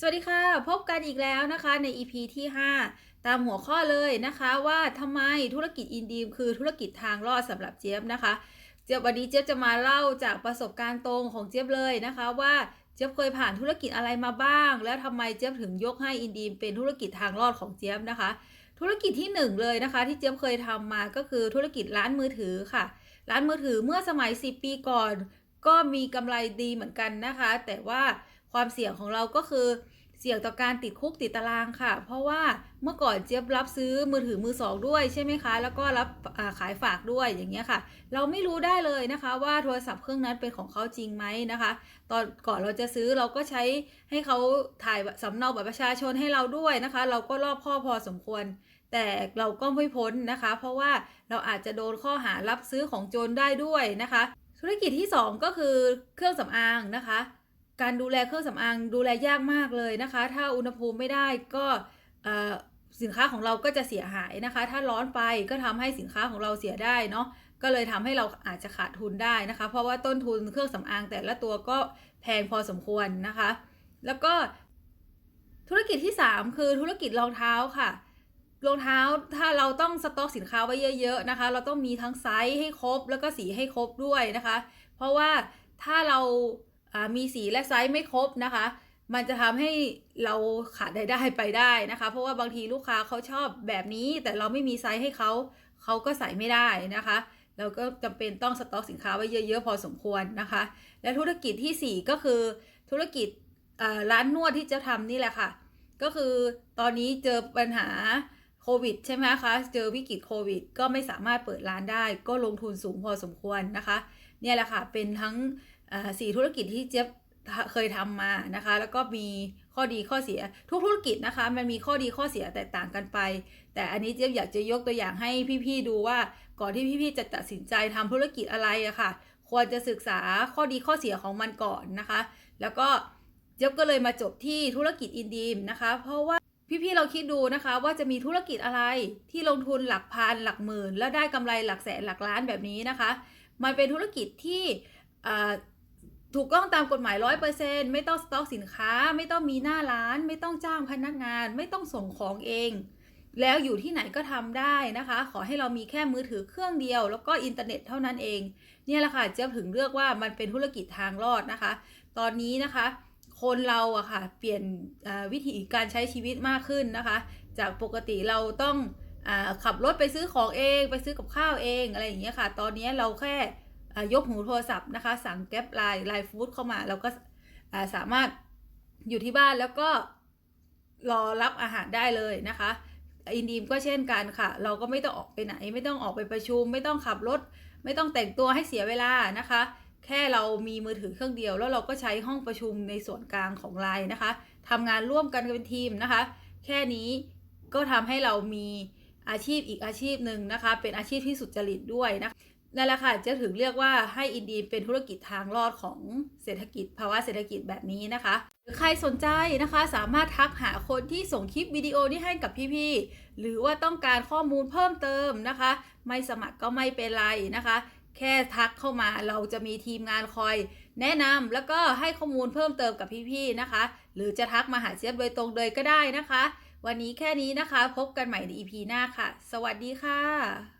สวัสดีค่ะ พบกันอีกแล้วนะคะใน EP ที่ 5 ตามหัวข้อเลยนะคะว่าทำไมธุรกิจอินดีมคือธุรกิจทางรอดสำหรับเจี๊ยบนะคะ เจี๊ยบวันนี้เจี๊ยบจะมาเล่าจากประสบการณ์ตรงของเจี๊ยบเลยนะคะ ว่าเจี๊ยบเคยผ่านธุรกิจอะไรมาบ้าง แล้วทำไมเจี๊ยบถึงยกให้อินดีมเป็นธุรกิจทางรอดของเจี๊ยบนะคะ ธุรกิจที่หนึ่งเลยนะคะ ที่เจี๊ยบเคยทำมาก็คือธุรกิจร้านมือถือค่ะ ร้านมือถือเมื่อสมัย 10 ปีก่อน ก็มีกำไรดีเหมือนกันนะคะ แต่ว่า ความเสี่ยงของเราก็คือเสี่ยงต่อการติดคุกติดตารางค่ะ เพราะว่าเมื่อก่อนเจี๊ยบรับซื้อมือถือมือสองด้วยใช่ไหมคะ แล้วก็รับขายฝากด้วยอย่างเงี้ยค่ะ เราไม่รู้ได้เลยนะคะว่าโทรศัพท์เครื่องนั้นเป็นของเขาจริงไหมนะคะ ตอนก่อนเราจะซื้อเราก็ใช้ให้เขาถ่ายสำเนาบัตรประชาชนให้เราด้วยนะคะ เราก็รอบคอพอสมควร แต่เราก็ไม่พ้นนะคะ เพราะว่าเราอาจจะโดนข้อหารับซื้อของโจรได้ด้วยนะคะ ธุรกิจที่ 2 ก็คือเครื่องสำอางนะคะ การดูแลเครื่องสำอางดูแลยากมากเลยนะคะ ถ้าอุณหภูมิไม่ได้ก็สินค้าของเราก็จะเสียหายนะคะ ถ้าร้อนไปก็ทำให้สินค้าของเราเสียได้เนาะก็เลยทำให้เราอาจจะขาดทุนได้นะคะ เพราะว่าต้นทุนเครื่องสำอางแต่ละตัวก็แพงพอสมควรนะคะ แล้วก็ธุรกิจที่ 3 คือธุรกิจรองเท้าค่ะรองเท้าถ้าเราต้องสต็อกสินค้าไว้เยอะ ๆนะคะ เราต้องมีทั้งไซส์ให้ครบแล้วก็สีให้ครบด้วยนะคะ เพราะว่าถ้าเรา มีสีและไซส์ไม่ครบนะคะ มันจะทำให้เราขาดรายได้ไปได้นะคะ เพราะว่าบางทีลูกค้าเขาชอบแบบนี้ แต่เราไม่มีไซส์ให้เขาเขาก็ใส่ไม่ได้นะคะ เราก็จำเป็นต้องสต็อกสินค้าไว้เยอะๆพอสมควรนะคะ และธุรกิจที่ 4 ก็คือธุรกิจร้านนวดที่จะทำนี่แหละค่ะ ก็คือตอนนี้เจอปัญหาโควิดใช่ไหมคะ เจอวิกฤตโควิด ก็ไม่สามารถเปิดร้านได้ ก็ลงทุนสูงพอสมควรนะคะ เนี่ยแหละค่ะ เป็นทั้ง สี่ธุรกิจที่เจี๊ยบเคยทำมานะคะ แล้วก็มีข้อดีข้อเสียทุกธุรกิจนะคะ มันมีข้อดีข้อเสียแตกต่างกันไป แต่อันนี้เจี๊ยบอยากจะยกตัวอย่างให้พี่ๆดูว่าก่อนที่พี่ๆจะตัดสินใจทำธุรกิจอะไรอะค่ะ ควรจะศึกษาข้อดีข้อเสียของมันก่อนนะคะ แล้วก็เจี๊ยบก็เลยมาจบที่ธุรกิจอินดีมนะคะ เพราะว่าพี่ๆเราคิดดูนะคะ ว่าจะมีธุรกิจอะไรที่ลงทุนหลักพันหลักหมื่น แล้วได้กำไรหลักแสนหลักล้านแบบนี้นะคะ มันเป็นธุรกิจที่ ถูกต้องตามกฎหมายร้อยเปอร์เซ็นไม่ต้องสต็อกสินค้า ไม่ต้องมีหน้าร้าน ไม่ต้องจ้างพนักงาน ไม่ต้องส่งของเอง แล้วอยู่ที่ไหนก็ทำได้นะคะ ขอให้เรามีแค่มือถือเครื่องเดียว แล้วก็อินเทอร์เน็ตเท่านั้นเอง เนี่ยแหละค่ะเจ๊ถึงเลือกว่ามันเป็นธุรกิจทางรอดนะคะ ตอนนี้นะคะ คนเราอะค่ะ เปลี่ยนวิธีการใช้ชีวิตมากขึ้นนะคะ จากปกติเราต้องอขับรถไปซื้อของเอง ไปซื้อกับข้าวเองอะไรอย่างเงี้ยค่ะ ตอนนี้เราแค่ ยกหูโทรศัพท์นะคะ สั่งแก๊ปไลน์ไลน์ฟู้ดเข้ามาเราก็สามารถอยู่ที่บ้านแล้วก็รอรับอาหารได้เลยนะคะอินดีมก็เช่นกันค่ะ เราก็ไม่ต้องออกไปไหน ไม่ต้องออกไปประชุม ไม่ต้องขับรถ ไม่ต้องแต่งตัวให้เสียเวลานะคะ แค่เรามีมือถือเครื่องเดียว แล้วเราก็ใช้ห้องประชุมในส่วนกลางของไลน์นะคะทำงานร่วมกันเป็นทีมนะคะ แค่นี้ก็ทำให้เรามีอาชีพอีกอาชีพหนึ่งนะคะ เป็นอาชีพที่สุจริตด้วยนะคะ นั่นแหละค่ะจะถึงเรียกว่าให้อินดีเป็นธุรกิจทางรอดของเศรษฐกิจภาวะเศรษฐกิจแบบนี้นะคะหรือใครสนใจนะคะสามารถทักหาคนที่ส่งคลิปวิดีโอนี้ให้กับพี่ๆหรือว่าต้องการข้อมูลเพิ่มเติมนะคะ ไม่สมัครก็ไม่เป็นไรนะคะ แค่ทักเข้ามาเราจะมีทีมงานคอย แนะนำแล้วก็ให้ข้อมูลเพิ่มเติมกับพี่ๆนะคะ หรือจะทักมาหาเจี๊ยบโดยตรงเลยก็ได้นะคะ วันนี้แค่นี้นะคะ พบกันใหม่ใน EP หน้าค่ะ สวัสดีค่ะ